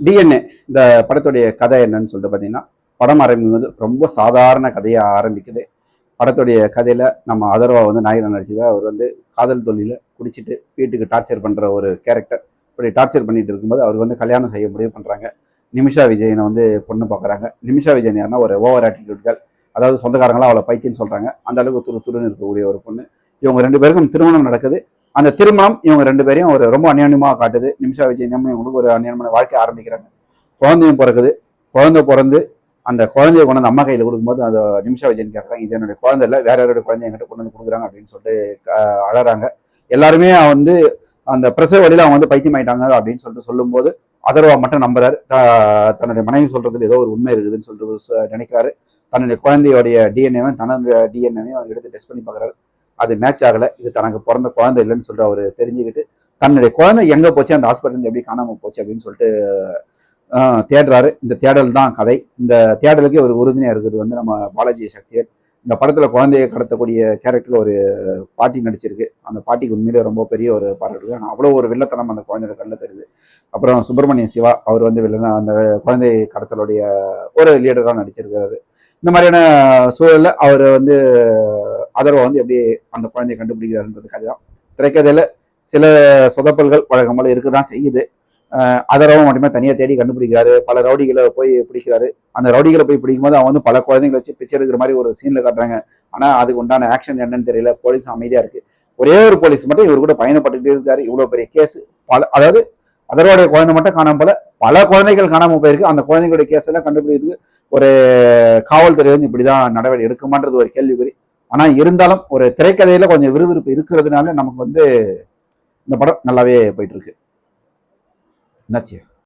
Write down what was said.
DNA இந்த படத்துடைய கதை என்னன்னு சொல்லிட்டு பார்த்தீங்கன்னா படம் ஆரம்பிக்கும்போது ரொம்ப சாதாரண கதையாக ஆரம்பிக்குது. படத்துடைய கதையில் நம்ம அதர்வா வந்து நாயகன் நடிச்சது அவர் வந்து காதல் தொழிலில் குடிச்சிட்டு வீட்டுக்கு டார்ச்சர் பண்ணுற ஒரு கேரக்டர் இப்படி டார்ச்சர் பண்ணிட்டு இருக்கும்போது அவர் வந்து கல்யாணம் செய்ய முடிவு பண்ணுறாங்க நிமிஷா விஜயனை வந்து பொண்ணு பார்க்குறாங்க நிமிஷா விஜயன் யாருன்னா ஒரு ஓவர் ஆட்டிடியூட்கள் அதாவது சொந்தக்காரங்களாம் அவளை பைத்தியன்னு சொல்கிறாங்க அந்த அளவுக்கு துரு துருன்னு இருக்கக்கூடிய ஒரு பொண்ணு. இவங்க ரெண்டு பேருக்கும் திருமணம் நடக்குது. அந்த திருமணம் இவங்க ரெண்டு பேரையும் ஒரு ரொம்ப அநியாயமாக காட்டுது. நிமிஷா விஜயன் இவங்களுக்கு ஒரு அநியாயமான வாழ்க்கை ஆரம்பிக்கிறாங்க. குழந்தையும் பிறக்குது. குழந்தை பிறந்து அந்த குழந்தைய கொண்டு வந்து அம்மா கையில் கொடுக்கும்போது அந்த நிமிஷா விஜயன் கேட்குறாங்க இது என்னுடைய குழந்தை இல்லை வேற யாரோட குழந்தை என்கிட்ட கொண்டு வந்து கொடுக்குறாங்க அப்படின்னு சொல்லிட்டு அழறாங்க. எல்லாருமே வந்து அந்த பிரசவ வழியில் அவங்க வந்து பைத்தியம் ஆயிட்டாங்க அப்படின்னு சொல்லிட்டு சொல்லும்போது அதர்வா மட்டும் நம்புறாரு. த- தன்னுடைய மனைவி சொல்றதுல ஏதோ ஒரு உண்மை இருக்குதுன்னு சொல்லிட்டு சொ- நினைக்கிறாரு. தன்னுடைய குழந்தையோடைய டிஎன்ஏவும் தன்னுடைய டிஎன்ஏவையும் எடுத்து டெஸ்ட் பண்ணி பார்க்குறாரு அது மேட்ச் ஆகலை. இது தனக்கு பிறந்த குழந்தை இல்லைன்னு சொல்லிட்டு அவர் தெரிஞ்சுக்கிட்டு தன்னுடைய குழந்தை எங்கே போச்சு அந்த ஹாஸ்பிட்டல் எப்படி காணாமல் போச்சு அப்படின்னு சொல்லிட்டு தேடுறாரு. இந்த தேடல் தான் கதை. இந்த தேடலுக்கு ஒரு உறுதுணையாக இருக்குது வந்து நம்ம பாலாஜி சக்திவேல். இந்த படத்தில் குழந்தையை கடத்தக்கூடிய கேரக்டரில் ஒரு பாட்டி நடிச்சிருக்கு. அந்த பாட்டிக்கு உண்மையிலே ரொம்ப பெரிய ஒரு பாராட்டு ஆனால் அவ்வளோ ஒரு வில்லத்தனம் அந்த குழந்தையோட கண்ணில் தெரியுது. அப்புறம் சுப்பிரமணிய சிவா அவர் வந்து வில்லனா அந்த குழந்தை கடத்தலுடைய ஒரு லீடராக நடிச்சிருக்கிறாரு. இந்த மாதிரியான சூழலில் அவர் வந்து அதர்வா வந்து எப்படி அந்த குழந்தையை கண்டுபிடிக்கிறாருன்றது கதை தான் திரைக்கதையில் சில சொதப்பல்கள் வழக்கம் போல இருக்க தான் செய்யுது. அஹ் அதர்வா மட்டுமே தனியாக தேடி கண்டுபிடிக்கிறாரு. பல ரவுடிகளை போய் பிடிக்கிறாரு. அந்த ரவுடிகளை போய் பிடிக்கும்போது அவன் வந்து பல குழந்தைங்களை வச்சு பிச்சை எடுக்கிற மாதிரி ஒரு சீனில் காட்டுறாங்க. ஆனால் அதுக்கு உண்டான ஆக்ஷன் என்னன்னு தெரியல. போலீஸ் அமைதியாக இருக்குது ஒரே ஒரு போலீஸ் மட்டும் இவர் கூட பயணப்பட்டுக்கிட்டே இருக்காரு. இவ்வளோ பெரிய கேஸ் பல அதாவது அதர்வாடைய குழந்தை மட்டும் காணாம போல பல குழந்தைகள் காணாமல் போயிருக்கு. அந்த குழந்தைங்களுடைய கேஸ் எல்லாம் கண்டுபிடிக்கிறதுக்கு ஒரு காவல்துறை வந்து இப்படி தான் நடவடிக்கை எடுக்குமான்றது ஒரு கேள்விக்குறி. ஆனால் இருந்தாலும் ஒரு திரைக்கதையில் கொஞ்சம் விறுவிறுப்பு இருக்கிறதுனால நமக்கு வந்து இந்த படம் நல்லாவே போயிட்டுருக்கு என்னாச்சு?